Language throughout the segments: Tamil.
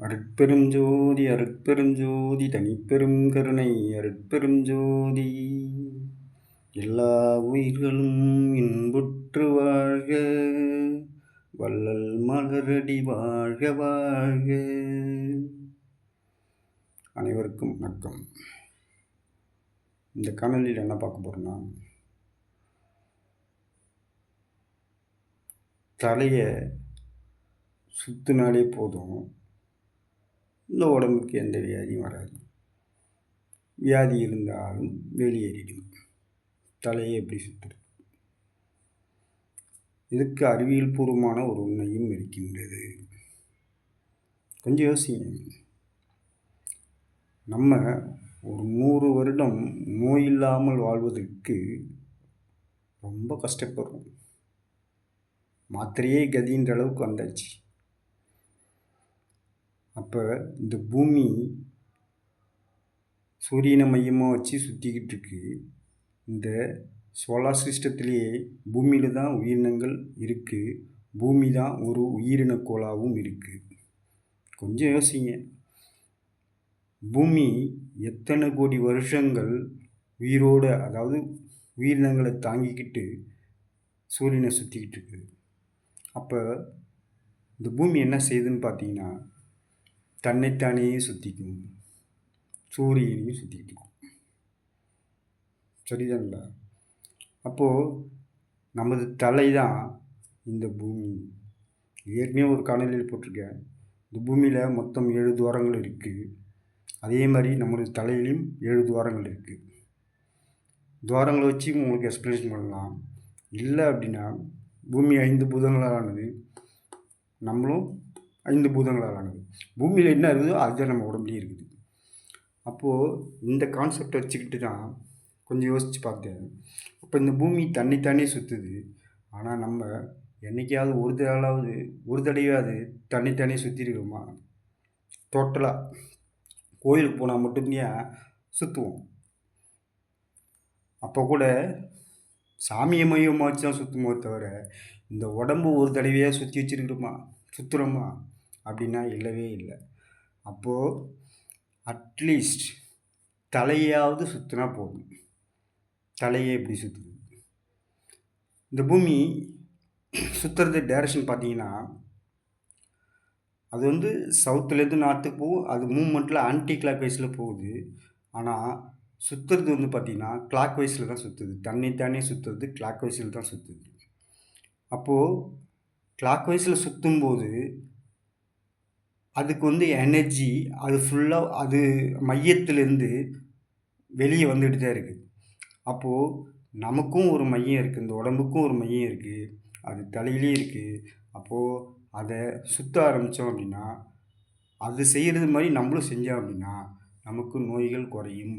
அருட்பெருஞ்சோதி அருட்பெருஞ்சோதி தனிப்பெரும் கருணை அருட்பெருஞ்சோதி எல்லா உயிர்களும் இன்புற்று வாழ்க வள்ளல் மலரடி வாழ்க வாழ்க. அனைவருக்கும் வணக்கம். இந்த காணொலியில் என்ன பார்க்க போகிறோன்னா தலையை சுத்தினாலே போதும். இந்த உடம்புக்கு எந்த வியாதியும் வராது. வியாதி இருந்தாலும் வெளியேறிடும். தலையை எப்படி சுற்றுறது இதுக்கு அறிவியல் பூர்வமான ஒரு உண்மையும் இருக்கின்றது. கொஞ்சம் யோசிங்க நம்ம ஒரு நூறு வருடம் நோய் இல்லாமல் வாழ்வதற்கு ரொம்ப கஷ்டப்படுறோம். மாத்திரையே கதின்ற அளவுக்கு வந்தாச்சு. அப்போ இந்த பூமி சூரியனை மையமாக வச்சு சுற்றிக்கிட்டு இருக்கு. இந்த சோலார் சிஸ்டத்திலேயே பூமியில் தான் உயிரினங்கள் இருக்குது பூமி தான் ஒரு உயிரினக்கோளாகவும் கோளாவும் இருக்குது கொஞ்சம் யோசிங்க. பூமி எத்தனை கோடி வருஷங்கள் உயிரோடு அதாவது உயிரினங்களை தாங்கிக்கிட்டு சூரியனை சுற்றிக்கிட்டு இருக்குது அப்போ இந்த பூமி என்ன செய்யுதுன்னு பார்த்தீங்கன்னா தன்னைத்தானே சுற்றிக்கும் சூரியனையும் சுற்றிக்கிட்டு சரிதாங்களா அப்போது நமது தலை தான் இந்த பூமி. ஏற்கனவே ஒரு காலநிலையில் போட்டிருக்கேன். இந்த பூமியில் மொத்தம் ஏழு துவாரங்கள் இருக்குது அதே மாதிரி நம்மளுடைய தலையிலையும் ஏழு துவாரங்கள் இருக்குது துவாரங்களை வச்சு உங்களுக்கு எக்ஸ்பிளேஷன் பண்ணலாம். இல்லை அப்படின்னா பூமி ஐந்து பூதங்களானது நம்மளும் ஐந்து பூதங்களால் ஆனது. பூமியில் என்ன இருக்குதோ அதுதான் நம்ம உடம்புலேயே இருக்குது. அப்போது இந்த கான்செப்டை வச்சுக்கிட்டு தான் கொஞ்சம் யோசித்து பார்த்தேன். அப்போ இந்த பூமி தன்னைத்தானே சுற்றுது ஆனால் நம்ம என்றைக்காவது ஒரு தடவாவது ஒரு தடையாவது தன்னைத்தானே சுற்றிருக்கோமா டோட்டலாக கோயிலுக்கு போனால் மட்டும்தான் சுற்றுவோம் அப்போ கூட சாமியை மையமாக வச்சு தான் சுற்றுமோ தவிர இந்த உடம்பு ஒரு தடவையாக சுற்றி வச்சுருக்கிறோமா? சுற்றுறோமா அப்படின்னா இல்லவே இல்லை. அப்போது அட்லீஸ்ட் தலையாவது சுற்றினா போதும். தலையே எப்படி சுற்றுது இந்த பூமி சுற்றுறது டைரக்ஷன் பார்த்தீங்கன்னா அது வந்து சவுத்துலேருந்து நார்த்துக்கு போகும். அது மூமெண்ட்டில் ஆன்டி கிளாக் வைஸில் போகுது. ஆனால் சுற்றுறது வந்து பார்த்திங்கன்னா கிளாக் வைஸில் தான் சுற்றுது தண்ணி தானே சுற்றுறது கிளாக் வைஸில் தான் சுற்றுது அப்போது கிளாக் வைஸில் சுற்றும்போது அதுக்கு வந்து எனர்ஜி அது ஃபுல்லாக அது மையத்திலேருந்து வெளியே வந்துட்டு தான் இருக்குது அப்போது நமக்கும் ஒரு மையம் இருக்குது இந்த உடம்புக்கும் ஒரு மையம் இருக்குது அது தலையிலே இருக்குது அப்போது அதை சுற்ற ஆரம்பித்தோம் அப்படின்னா அது செய்கிறது மாதிரி நம்மளும் செஞ்சோம் அப்படின்னா நமக்கு நோய்கள் குறையும்.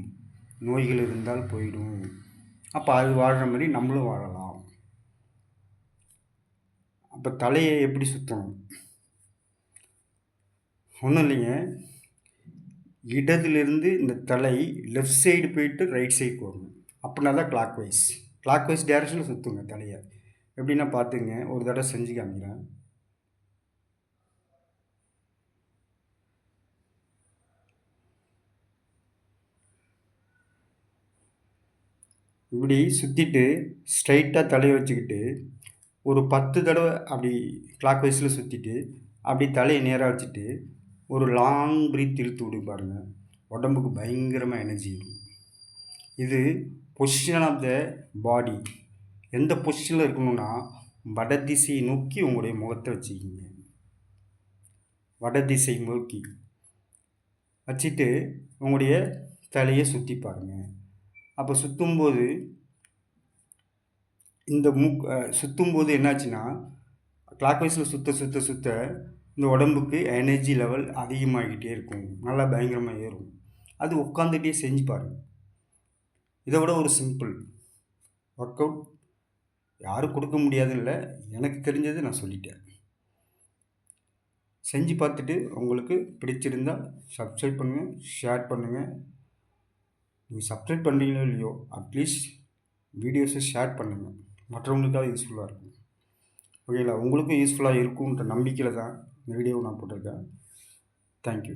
நோய்கள் இருந்தால் போயிடும். அப்போ அது வாழ்கிற மாதிரி நம்மளும் வாழலாம். அப்போ தலையை எப்படி சுற்றணும் ஒன்றும் இல்லைங்க. இடதுலேருந்து இந்த தலை லெஃப்ட் சைடு போயிட்டு ரைட் சைடு வரணும். அப்படின்னா தான் கிளாக் வைஸ் கிளாக் வைஸ் டேரக்ஷனில் சுற்றுங்க தலையை. எப்படின்னா பார்த்துங்க. ஒரு தடவை செஞ்சு காமிக்கிறேன். இப்படி சுற்றிட்டு ஸ்ட்ரைட்டாக தலையை வச்சுக்கிட்டு ஒரு பத்து தடவை அப்படி கிளாக் வைஸில் சுற்றிட்டு அப்படி தலையை நேராக வச்சுட்டு ஒரு லாங் ப்ரீத் இழுத்து விடு பாருங்கள் உடம்புக்கு பயங்கரமாக எனர்ஜி இருக்கும் இது பொசிஷன் ஆஃப் த பாடி எந்த பொசிஷனில் இருக்கணும்னா வடதிசையை நோக்கி உங்களுடைய முகத்தை வச்சுக்கிங்க. வட திசை நோக்கி. வச்சுட்டு உங்களுடைய தலையை சுற்றி பாருங்கள் அப்போ சுற்றும்போது இந்த மூ சுற்றும் போது என்னாச்சுன்னா கிளாக் வைஸில் சுற்ற சுற்ற சுற்ற இந்த உடம்புக்கு எனர்ஜி லெவல் அதிகமாகிக்கிட்டே இருக்கும். நல்லா பயங்கரமாக ஏறும். அது உட்காந்துட்டே செஞ்சு பாருங்கள் இதை விட ஒரு சிம்பிள் ஒர்க் அவுட் யாரும் கொடுக்க முடியாது இல்லை எனக்கு தெரிஞ்சதை நான் சொல்லிட்டேன். செஞ்சு பார்த்துட்டு உங்களுக்கு பிடிச்சிருந்தால் சப்ஸ்கிரைப் பண்ணுங்கள் ஷேர் பண்ணுங்கள் நீங்கள் சப்ஸ்கிரைப் பண்ணுறீங்களோ இல்லையோ அட்லீஸ்ட் வீடியோஸை ஷேர் பண்ணுங்கள் மற்றவங்களுக்காக யூஸ்ஃபுல்லாக இருக்கும். ஓகேங்களா உங்களுக்கும் யூஸ்ஃபுல்லாக இருக்குன்ற நம்பிக்கையில் தான் இந்த வீடியோவை நான் போட்டிருக்கேன். தேங்க்யூ